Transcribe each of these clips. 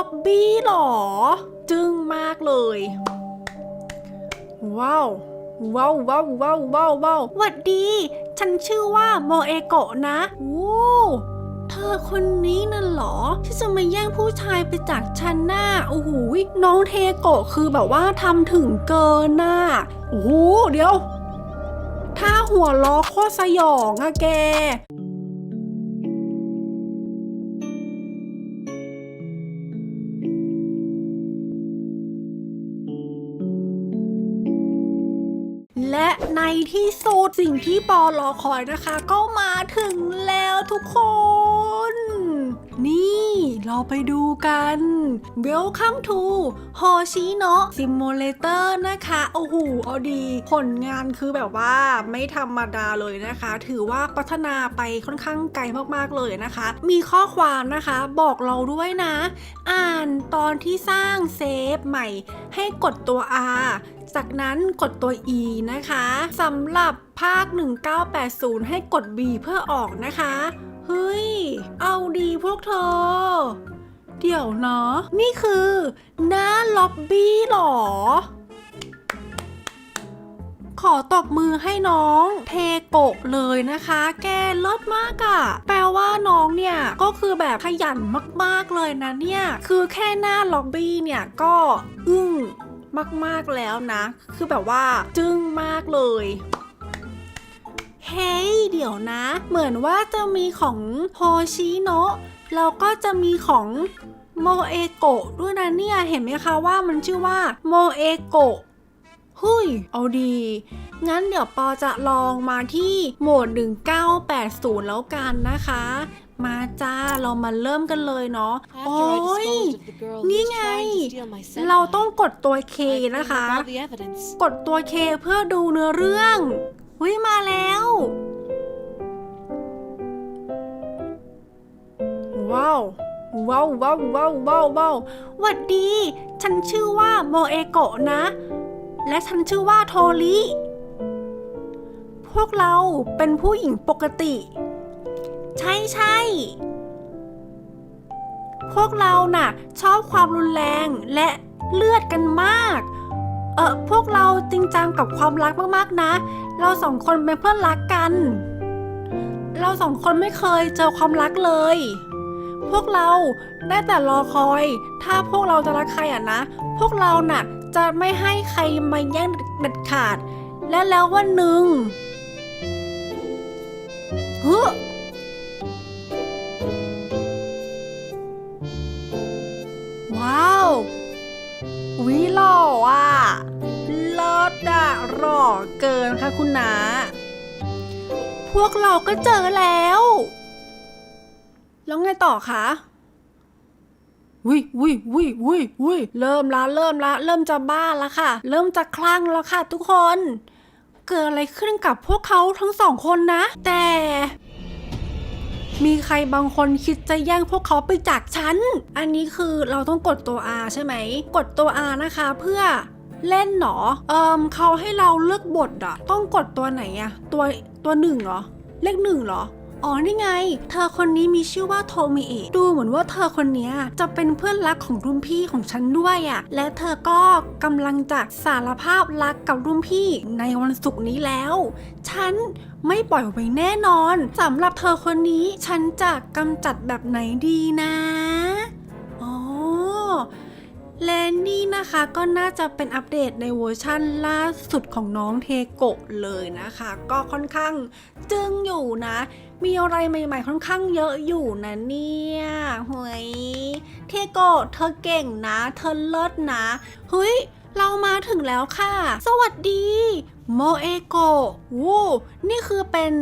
อบบี้หรอ จึ้งมากเลย ว้าวว้าวว้าวว้าวว้าวว้าวหวัดดี ฉันชื่อว่าโมเอโกะนะวู้เธอคนนี้นั่นเหรอ ที่จะมาแย่งผู้ชายไปจากฉันน่ะโอ้โหยน้องเทโกะคือแบบว่าทำถึงเกินน่ะโอ้โหเดี๋ยว ถ้าหัวล้อโคตรสยองอะแก ในที่สุดสิ่งที่ปอรอคอยนะคะ ก็มาถึงแล้วทุกคน นี่เราไปดูกัน Welcome to h o s h i n o Simulator นะคะ โอ้โห เอาดี ผลงานคือแบบว่าไม่ธรรมดาเลยนะคะ ถือว่าพัฒนาไปค่อนข้างไกลมากๆเลยนะคะ มีข้อความนะคะบอกเราด้วยนะ อ่านตอนที่สร้างเซฟใหม่ให้กดตัว R จากนั้นกดตัว E นะคะสำหรับภาค 1980 ให้กด B เพื่อออกนะคะ เฮ้ย เอาดีพวกเธอ เดี๋ยวนะนี่คือ หน้าล็อบบี้หรอ ขอตบมือให้น้องเทโกะเลยนะคะ แกเลิศมากอะแปลว่าน้องเนี่ย ก็คือแบบขยันมากๆเลยนะเนี่ย คือแค่หน้าล็อบบี้เนี่ยก็อึ้ง มากๆแล้วนะ คือแบบว่าจึ้งมากเลยเฮ้ยเดี๋ยวนะ เหมือนว่าจะมีของโฮชิโนะแล้วก็จะมีของโมเอโกะด้วยนะเนี่ย เห็นไหมคะว่ามันชื่อว่าโมเอโกะหุยเอาดี งั้นเดี๋ยวปอจะลองมาที่โหมด 1980 แล้วกันนะคะ มาจ้าเรามาเริ่มกันเลยเนาะโอ้ After I ย disposed of the girl who นี่ was ไง trying to steal my senpai, เราต้องกดตัว K I cleaned นะคะ up all the evidence. กดตัว K เพื่อดูเนื้อเรื่องเฮ้ยมาแล้วว้าวว้าวว้าวว้าวว้าวว้าวหวัดดี ฉันชื่อว่าโมเอโกะนะ และฉันชื่อว่าโทริพวกเราเป็นผู้หญิงปกติ ใช่ใช่ พวกเราน่ะ ชอบความรุนแรงและเลือดกันมาก เออพวกเราจริงจังกับความรักมากๆนะ เราสองคนเป็นเพื่อนรักกัน เราสองคนไม่เคยเจอความรักเลย พวกเราได้แต่รอคอย ถ้าพวกเราจะรักใครอะนะ พวกเราน่ะ จะไม่ให้ใครมาแย่งเด็ดขาด และแล้ววันหนึ่งเฮ้ อเกินค่ะคุณนาพวกเราก็เจอแล้ว แล้วไงต่อคะวิวิวิวิวิเริ่มละเริ่มละเริ่มจะบ้าแล้วค่ะ เริ่มจะคลั่งแล้วค่ะ ทุกคน เกิดอะไรขึ้นกับพวกเขาทั้งสองคนนะ แต่ มีใครบางคนคิดจะแย่งพวกเขาไปจากฉัน อันนี้คือเราต้องกดตัว R ใช่ไหม กดตัว R นะคะเพื่อ เล่นหนอ เอิมเขาให้เราเลือกบทอะต้องกดตัวไหนอะตัวตัวหนึ่งเหรอ เลขหนึ่งเหรออ๋อนี่ไง เธอคนนี้มีชื่อว่าโทมิเอะดูเหมือนว่าเธอคนนี้จะเป็นเพื่อนรักของรุ่นพี่ของฉันด้วยอะ่ะ และเธอก็กำลังจะสารภาพรักกับรุ่นพี่ในวันศุกร์นี้แล้ว ฉันไม่ปล่อยไว้แน่นอนสำหรับเธอคนนี้ฉันจะกำจัดแบบไหนดีนะ และนี่นะคะก็น่าจะเป็นอัปเดตในเวอร์ชั่นล่าสุดของน้องเทโกะเลยนะคะ ก็ค่อนข้างจึงอยู่นะ มีอะไรใหม่ๆ ค่อนข้างเยอะอยู่นะเนี่ยเฮ้ยเทโกะเธอเก่งนะ เธอเลิศนะเฮ้ยเรามาถึงแล้วค่ะ สวัสดี โมเอโกะวู้นี่คือเป็น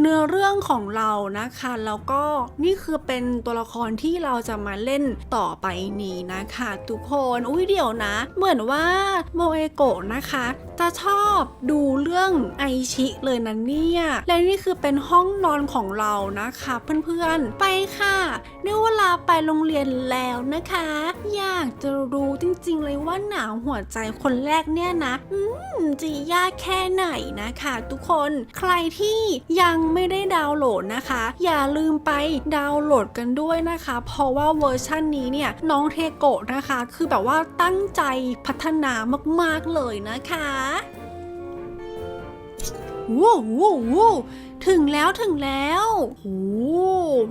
เนื้อเรื่องของเรานะคะ แล้วก็นี่คือเป็นตัวละครที่เราจะมาเล่นต่อไปนี้นะคะ ทุกคน อุ้ยเดี๋ยวนะ เหมือนว่าโมเอโกะนะคะ จะชอบดูเรื่องไอชิเลยนะเนี่ย และนี่คือเป็นห้องนอนของเรานะคะ เพื่อนๆ ไปค่ะได้เวลาไปโรงเรียนแล้วนะคะ อยากจะรู้จริงๆเลยว่าหนาวหัวใจคนแรกเนี่ยนะ อืมจะยากแค่ค่ไหนนะคะทุกคนใครที่ยังไม่ได้ดาวน์โหลดนะคะ อย่าลืมไปดาวน์โหลดกันด้วยนะคะ เพราะว่าเวอร์ชันนี้เนี่ยน้องเทโกะนะคะ คือแบบว่าตั้งใจพัฒนามากๆเลยนะคะว้าวว้าวว้าวถึงแล้วถึงแล้วโอ้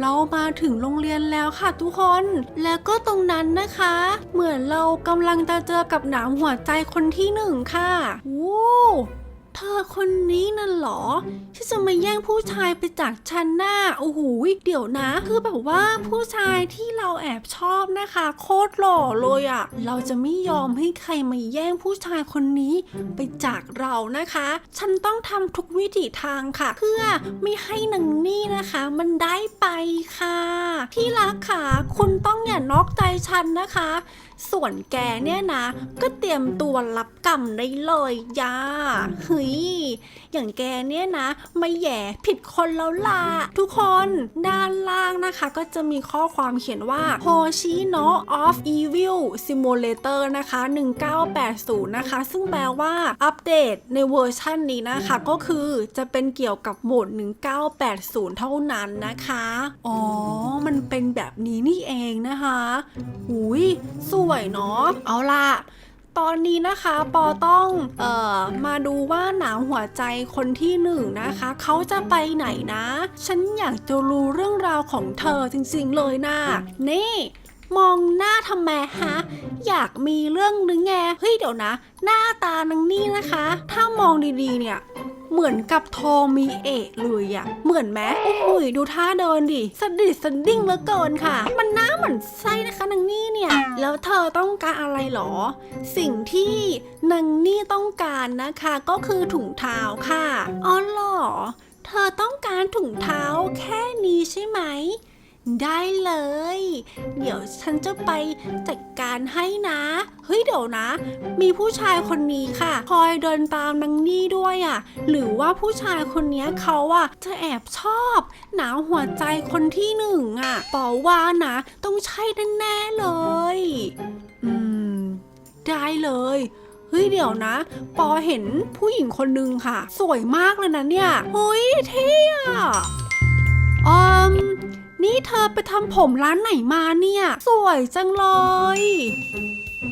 เรามาถึงโรงเรียนแล้วค่ะทุกคน แล้วก็ตรงนั้นนะคะ เหมือนเรากำลังจะเจอกับหนามหัวใจคนที่หนึ่งค่ะว้าว เธอคนนี้น่ะหรอ ที่จะมาแย่งผู้ชายไปจากฉันน่ะโอ้โหเดี๋ยวนะ คือแบบว่าผู้ชายที่เราแอบชอบนะคะ โคตรหล่อเลยอะ่ะเราจะไม่ยอมให้ใครมาแย่งผู้ชายคนนี้ไปจากเรานะคะ ฉันต้องทำทุกวิถีทางค่ะ เพื่อไม่ให้นางนี่นะคะ มันได้ไปค่ะ ที่รักค่ะ คุณต้องอย่านอกใจฉันนะคะ ส่วนแกเนี่ยนะ ก็เตรียมตัวรับกรรมได้เลยย่าเฮ้ยอย่างแกเนี่ยนะไม่แย่ผิดคนแล้วล่ะทุกคนด้านล่างนะคะ ก็จะมีข้อความเขียนว่า Hoshi no of Evil Simulator นะคะ 1980 นะคะ ซึ่งแปลว่าอัปเดตในเวอร์ชันนี้นะคะ ก็คือจะเป็นเกี่ยวกับโหมด 1980 เท่านั้นนะคะ อ๋อ มันเป็นแบบนี้นี่เองนะคะหุยสวยเนาะเอาล่ะตอนนี้นะคะปอต้องเอ่อมาดูว่าหนาวหัวใจคนที่หนึ่งนะคะ เขาจะไปไหนนะ ฉันอยากจะรู้เรื่องราวของเธอจริงๆเลยนะนี่มองหน้าทำไมฮะ อยากมีเรื่องหรือไงเฮ้ยเดี๋ยวนะ หน้าตานางนี่นะคะ ถ้ามองดีๆเนี่ย เหมือนกับโทมีเอะเลยอะเหมือนไหมโอ้โหดูท่าเดินดิสดิดสดิ้งเหลือเกินค่ะ มันน้าเหมือนไส้นะคะนางนี่เนี่ย แล้วเธอต้องการอะไรหรอ สิ่งที่นางนี่ต้องการนะคะ ก็คือถุงเท้าค่ะอ๋อหรอ เธอต้องการถุงเท้าแค่นี้ใช่ไหม ได้เลย เดี๋ยวฉันจะไปจัดการให้นะ เฮ้ยเดี๋ยวนะ มีผู้ชายคนนี้ค่ะ คอยเดินตามนางนี่ด้วยอะ่ะ หรือว่าผู้ชายคนนี้เขาอะจะแอบชอบ หนาวหัวใจคนที่หนึ่งอะ่ะปอว่านะ ต้องใช่แน่เลย อืม ได้เลยเฮ้ยเดี๋ยวนะ ปอเห็นผู้หญิงคนนึงค่ะ สวยมากเลยนะเนี่ยเฮ้ยเท่อะอืม นี่เธอไปทำผมร้านไหนมาเนี่ย สวยจังเลย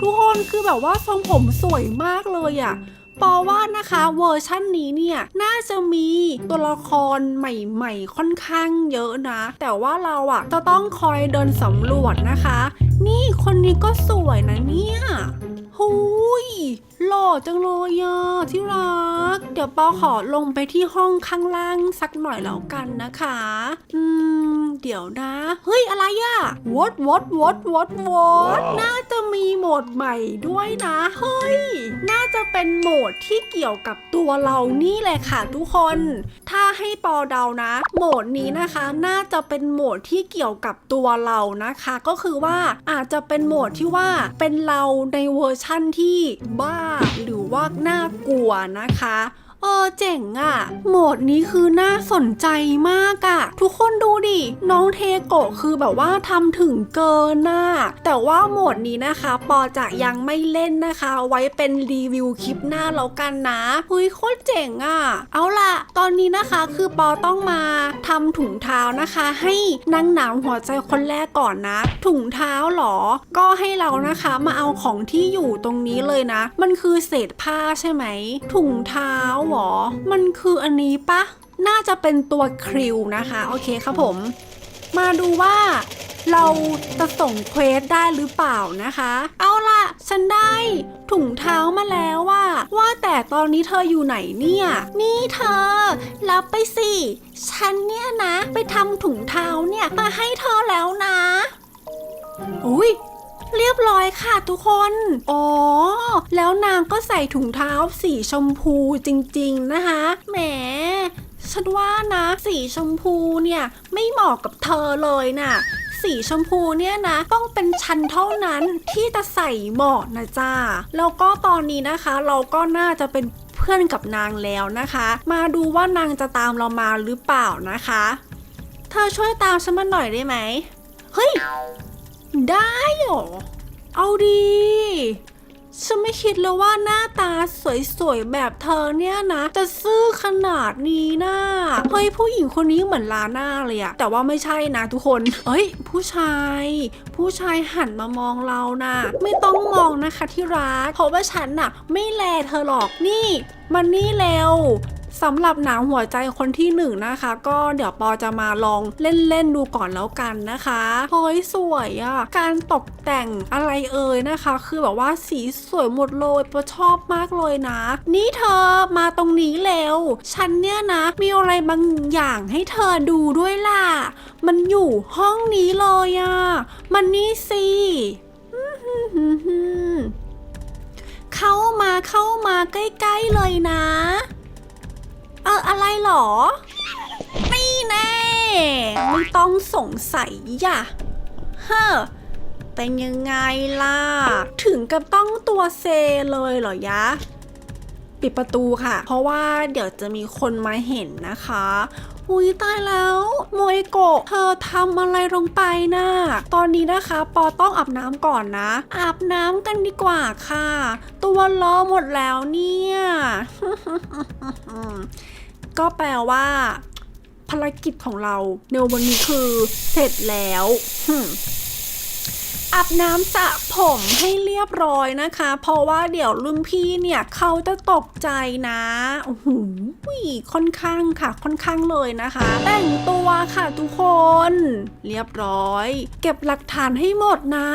ทุกคนคือแบบว่าทรงผมสวยมากเลยอะ่ะปอว่านะคะเวอร์ชั่นนี้เนี่ยน่าจะมีตัวละครใหม่ๆ ค่อนข้างเยอะนะ แต่ว่าเราอะ่ะจะต้องคอยเดินสำรวจนะคะ นี่คนนี้ก็สวยนะเนี่ยหุย หล่อจังเลยอะที่รัก เดี๋ยวปอขอลงไปที่ห้องข้างล่างสักหน่อยแล้วกันนะคะ อืม เดี๋ยวนะ เฮ้ย อะไรอะวอดวอดวอดวอดวอดน่าจะมีโหมดใหม่ด้วยนะ เฮ้ย น่าจะเป็นโหมดที่เกี่ยวกับตัวเรานี่แหละค่ะทุกคน ถ้าให้ปอเดานะ โหมดนี้นะคะ น่าจะเป็นโหมดที่เกี่ยวกับตัวเรานะคะ ก็คือว่าอาจจะเป็นโหมดที่ว่าเป็นเราในเวอร์ชั่นที่บ้าหรือว่าน่ากลัวนะคะ เออเจ๋งอะโหมดนี้คือน่าสนใจมากอะทุกคนดูดิ น้องเทโกะคือแบบว่าทำถึงเกินน่ะแต่ว่าโหมดนี้นะคะ ปอจะยังไม่เล่นนะคะ ไว้เป็นรีวิวคลิปหน้าแล้วกันนะเฮ้ยโคตรเจ๋งอะเอาล่ะ ตอนนี้นะคะคือปอต้องมาทำถุงเท้านะคะ ให้นางหนาวหัวใจคนแรกก่อนนะ ถุงเท้าหรอ ก็ให้เรานะคะมาเอาของที่อยู่ตรงนี้เลยนะ มันคือเศษผ้าใช่ไหมถุงเท้าหรอ มันคืออันนี้ปะ น่าจะเป็นตัวคริวนะคะ โอเคครับผม มาดูว่าเราจะส่งเควสได้หรือเปล่านะคะ เอาล่ะ ฉันได้ถุงเท้ามาแล้วว่า ว่าแต่ตอนนี้เธออยู่ไหนเนี่ย นี่เธอ รับไปสิ ฉันเนี่ยนะ ไปทำถุงเท้าเนี่ยมาให้เธอแล้วนะ อุ้ย เรียบร้อยค่ะทุกคน อ๋อ แล้วนางก็ใส่ถุงเท้าสีชมพูจริงๆนะคะ แหมฉันว่านะสีชมพูเนี่ยไม่เหมาะกับเธอเลยน่ะสีชมพูเนี่ยนะ ต้องเป็นฉันเท่านั้นที่จะใส่เหมาะนะจ้าแล้วก็ตอนนี้นะคะ เราก็น่าจะเป็นเพื่อนกับนางแล้วนะคะ มาดูว่านางจะตามเรามาหรือเปล่านะคะ เธอช่วยตามฉันมาหน่อยได้ไหมเฮ้ย ได้เหรอ เอาดี ฉันไม่คิดเลยว่าหน้าตาสวยๆ แบบเธอเนี่ยนะ จะซื่อขนาดนี้นะเฮ้ยผู้หญิงคนนี้เหมือนลาน่าเลยอะแต่ว่าไม่ใช่นะทุกคน เอ้ย ผู้ชาย ผู้ชายหันมามองเรานะไม่ต้องมองนะคะที่รักเพราะว่าฉันน่ะ ไม่แลเธอหรอกนี่มันนี่เร็ว สำหรับหนังหัวใจคนที่หนึ่งนะคะ ก็เดี๋ยวปอจะมาลองเล่นๆดูก่อนแล้วกันนะคะเฮ้ยสวยอะ่ะการตกแต่งอะไรเอ่ยนะคะ คือแบบว่าสีสวยหมดเลยปอชอบมากเลยนะ นี่เธอมาตรงนี้แล้ว ฉันเนี่ยนะ มีอะไรบางอย่างให้เธอดูด้วยล่ะ มันอยู่ห้องนี้เลยอะ่ะมันนี่สิเข้ามาเข้ามาใกล้ๆเลยนะ อะไรหรอนี่แน่ไม่ต้องสงสัยอย่ะเฮ้อเป็นยังไงล่ะ ถึงกับต้องตัวเซเลยเหรอยะ ปิดประตูค่ะ เพราะว่าเดี๋ยวจะมีคนมาเห็นนะคะอุ้ยตายแล้วโมยโกะเธอทำอะไรลงไปนะ่ะตอนนี้นะคะ ปอต้องอาบน้ำก่อนนะ อาบน้ำกันดีกว่าค่ะ ตัวล้อหมดแล้วเนี่ย ก็แปลว่า ภารกิจของเราในวันนี้คือเสร็จแล้วหึ่ม อาบน้ำสระผมให้เรียบร้อยนะคะ เพราะว่าเดี๋ยวรุ่นพี่เนี่ยเขาจะตกใจนะโอ้โหค่อนข้างค่ะ ค่อนข้างเลยนะคะ แต่งตัวค่ะทุกคน เรียบร้อย เก็บหลักฐานให้หมดนะ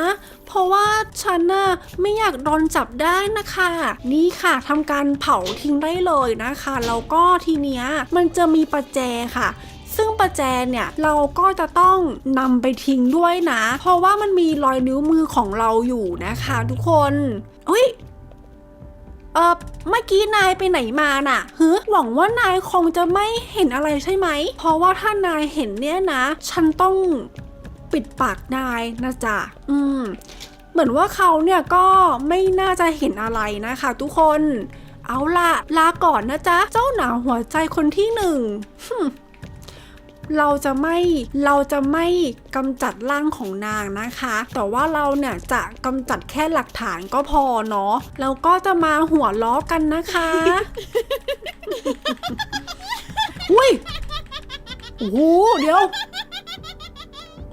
เพราะว่าฉันน่ะไม่อยากโดนจับได้นะคะ นี่ค่ะทำการเผาทิ้งได้เลยนะคะแล้วก็ทีเนี้ยมันจะมีประแจค่ะ ซึ่งประแจเนี่ยเราก็จะต้องนำไปทิ้งด้วยนะ เพราะว่ามันมีรอยนิ้วมือของเราอยู่นะคะทุกคนอุ้ยเออเมื่อกี้นายไปไหนมาน่ะเฮ้หวังว่านายคงจะไม่เห็นอะไรใช่ไหม เพราะว่าถ้านายเห็นเนี่ยนะ ฉันต้องปิดปากนายนะจ๊ะ อืม เหมือนว่าเขาเนี่ยก็ไม่น่าจะเห็นอะไรนะคะทุกคน เอาล่ะ ลาก่อนนะจ๊ะ เจ้าหนาหัวใจคนที่หนึ่ง เราจะไม่เราจะไม่กำจัดร่างของนางนะคะ แต่ว่าเราเนี่ยจะกำจัดแค่หลักฐานก็พอเนาะแล้วก็จะมาหัวล้อกันนะคะอุ้ยโอ้โหเดี๋ยว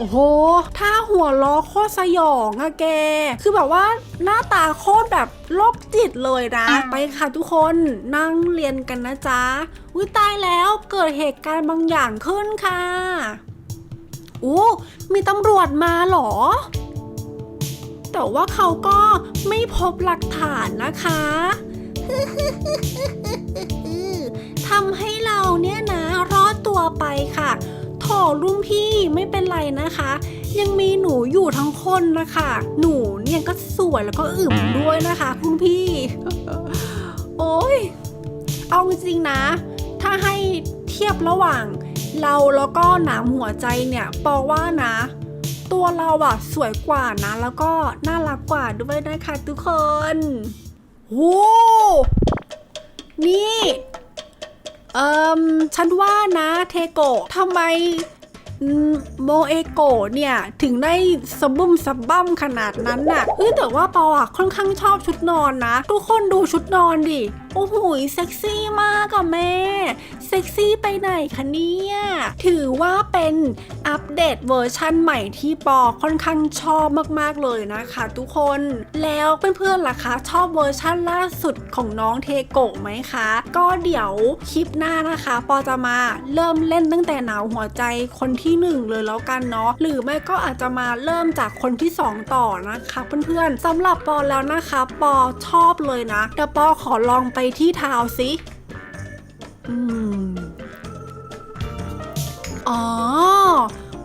อ้โหถ้าหัวล้อโคตรสยองอะแก คือแบบว่าหน้าตาโคตรแบบโรคจิตเลยนะ ไปค่ะทุกคนนั่งเรียนกันนะจ๊ะอุ้ยตายแล้วเกิดเหตุการณ์บางอย่างขึ้นค่ะอู้มีตำรวจมาเหรอ แต่ว่าเขาก็ไม่พบหลักฐานนะคะทำให้เราเนี่ยนะ รอดตัวไปค่ะโถ รุ่งพี่ไม่เป็นไรนะคะ ยังมีหนูอยู่ทั้งคนนะคะ หนูเนี่ยก็สวยแล้วก็อึมด้วยนะคะ คุณพี่ โอ้ยเอาจริงๆนะ ถ้าให้เทียบระหว่าง เราแล้วก็หนามหัวใจเนี่ยปอว่านะ ตัวเราอะสวยกว่านะ แล้วก็น่ารักกว่าด้วยนะคะทุกคนโอ้นี่ เอิมฉันว่านะเทโกะทำไมโมเอโกะเนี่ย ถึงได้สะบุ้มสะบั้มขนาดนั้นน่ะเออแต่ว่าปออะค่อนข้างชอบชุดนอนนะ ทุกคนดูชุดนอนดิ โอ้โหเซ็กซี่มากอะแม่ เซ็กซี่ไปไหนคะเนี่ย ถือว่าเป็นอัปเดตเวอร์ชั่นใหม่ที่ปอค่อนข้างชอบมากๆเลยนะคะทุกคน แล้วเพื่อนๆล่ะคะ ชอบเวอร์ชั่นล่าสุดของน้องเทโกะไหมคะ ก็เดี๋ยวคลิปหน้านะคะ ปอจะมาเริ่มเล่นตั้งแต่หนาวหัวใจคนที่หนึ่งเลยแล้วกันเนาะหรือไม่ก็อาจจะมาเริ่มจากคนที่สองต่อนะคะ เพื่อนๆสำหรับปอแล้วนะคะ ปอชอบเลยนะเดี๋ยวปอขอลองไปที่เท้าสิอืมอ๋อ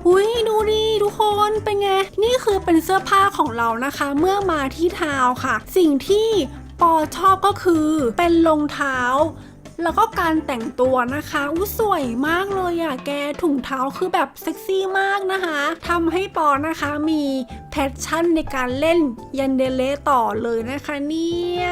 อุ้ยดูดิทุกคนเป็นไง นี่คือเป็นเสื้อผ้าของเรานะคะ เมื่อมาที่เท้าค่ะ สิ่งที่ปอชอบก็คือเป็นรองเท้า แล้วก็การแต่งตัวนะคะอู้สวยมากเลยอะแกถุงเท้าคือแบบเซ็กซี่มากนะคะทำให้ปอนะคะมีแพชชั่นในการเล่นยันเดเลต่อเลยนะคะเนี่ย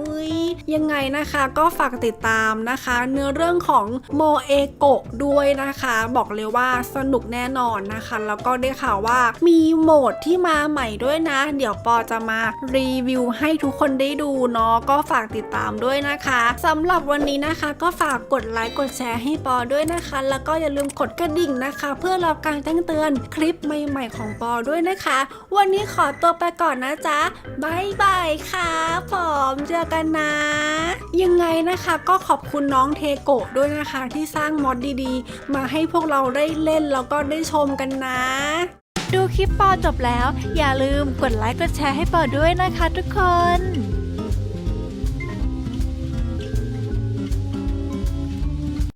อุ้ย ยังไงนะคะก็ฝากติดตามนะคะ เนื้อเรื่องของโมเอโกะด้วยนะคะ บอกเลยว่าสนุกแน่นอนนะคะ แล้วก็ได้ข่าวว่ามีโหมดที่มาใหม่ด้วยนะ เดี๋ยวปอจะมารีวิวให้ทุกคนได้ดูเนาะก็ฝากติดตามด้วยนะคะสำหรับวันนี้นะคะ ก็ฝากกดไลค์กดแชร์ให้ปอด้วยนะคะ แล้วก็อย่าลืมกดกระดิ่งนะคะ เพื่อรับการแจ้งเตือนคลิปใหม่ ๆ ของปอด้วยนะคะ วันนี้ขอตัวไปก่อนนะจ๊ะบายบายค่ะผมเจอกันนะยังไงนะคะก็ขอบคุณน้องเทโกะด้วยนะคะที่สร้างมอดดีๆ มาให้พวกเราได้เล่นแล้วก็ได้ชมกันนะ ดูคลิปปอจบแล้ว อย่าลืมกดไลค์กดแชร์ให้ปอด้วยนะคะทุกคน